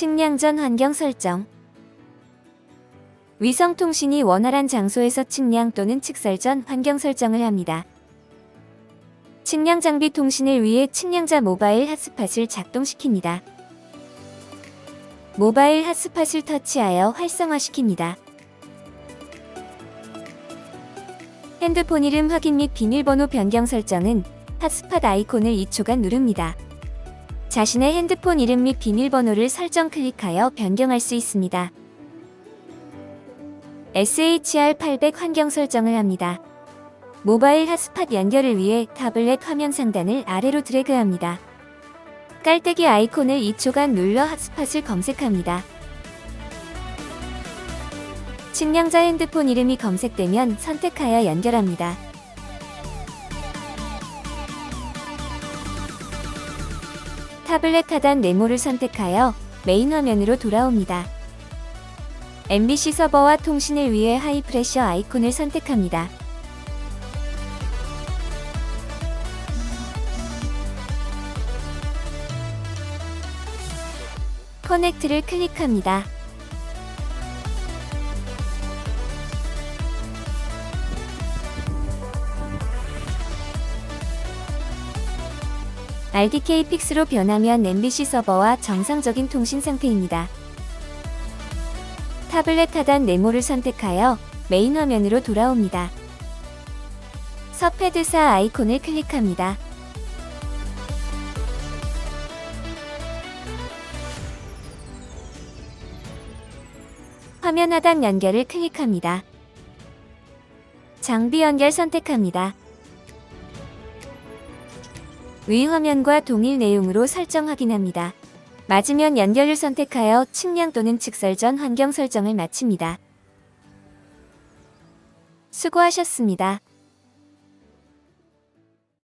측량 전 환경 설정 위성통신이 원활한 장소에서 측량 또는 측설 전 환경 설정을 합니다. 측량 장비 통신을 위해 측량자 모바일 핫스팟을 작동시킵니다. 모바일 핫스팟을 터치하여 활성화시킵니다. 핸드폰 이름 확인 및 비밀번호 변경 설정은 핫스팟 아이콘을 2초간 누릅니다. 자신의 핸드폰 이름 및 비밀번호를 설정 클릭하여 변경할 수 있습니다. SHR800 환경 설정을 합니다. 모바일 핫스팟 연결을 위해 타블렛 화면 상단을 아래로 드래그합니다. 깔때기 아이콘을 2초간 눌러 핫스팟을 검색합니다. 측량자 핸드폰 이름이 검색되면 선택하여 연결합니다. 타블렛 하단 네모를 선택하여 메인 화면으로 돌아옵니다. MBC 서버와 통신을 위해 하이프레셔 아이콘을 선택합니다. 커넥트를 클릭합니다. RDK 픽스로 변하면 MBC 서버와 정상적인 통신 상태입니다. 타블렛 하단 네모를 선택하여 메인 화면으로 돌아옵니다. 서패드사 아이콘을 클릭합니다. 화면 하단 연결을 클릭합니다. 장비 연결 선택합니다. 위 화면과 동일 내용으로 설정 확인합니다. 맞으면 연결을 선택하여 측량 또는 측설 전 환경 설정을 마칩니다. 수고하셨습니다.